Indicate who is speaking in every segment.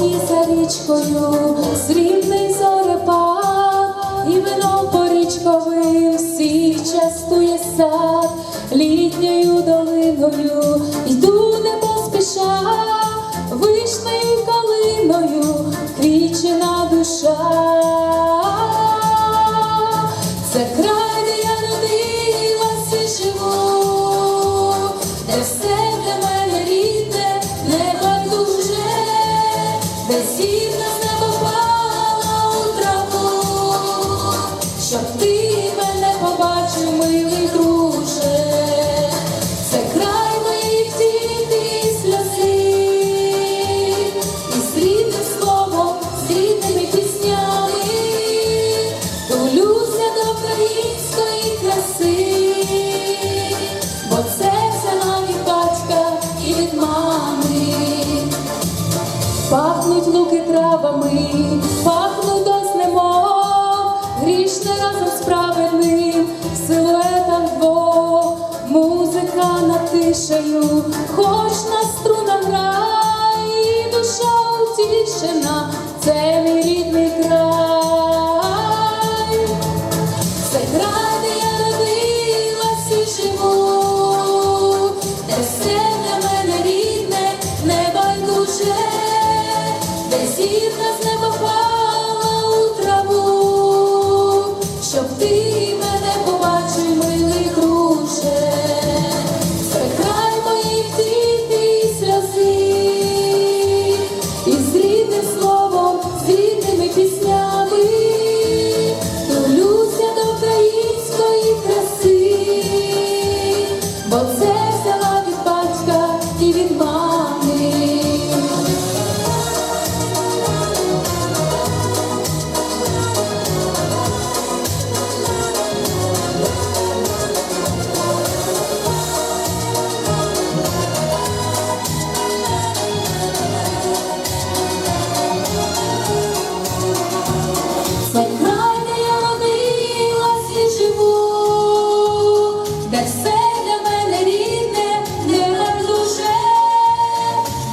Speaker 1: мені за річкою, срібний зорепад, іменом порічковим всіх частує сад, літньою долиною. Йду української краси, бо це взяла від батька і від мами, пахнуть луки травами. see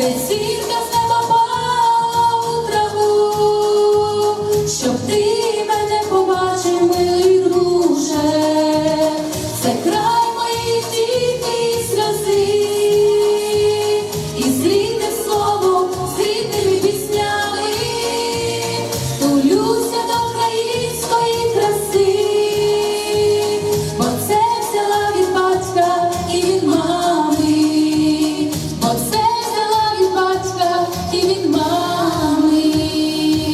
Speaker 1: It's in